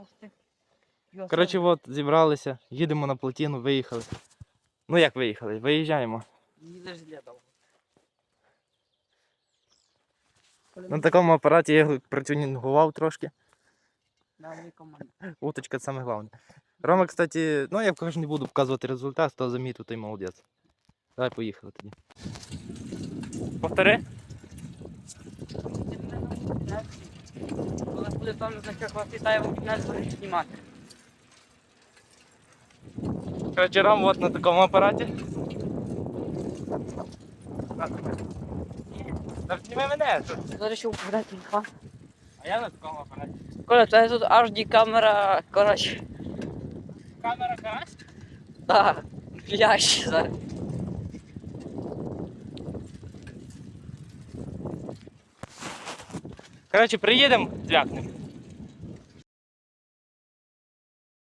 мости. Коротше, от зібралися, їдемо на плотину, виїхали. Ну як виїхали? Виїжджаємо. Їдеш для довго. На такому апараті я протюнінгував трошки. Уточка це саме головне. Рома, кстати, ну я кажу, не буду показувати результат, хто замітив, той молодець. Давай поїхали тоді. Повтори. Коли буде там значок вас вітає, ви нас будете знімати. Коротше, Ром от на такому апараті. Та зніми мене тут. Зараз ще вкладати телефон. А я на такому апараті. Коля, це тут HD камера, коротше. Камера карась? Так, флящ зараз. Коротше, приїдемо, звякнемо.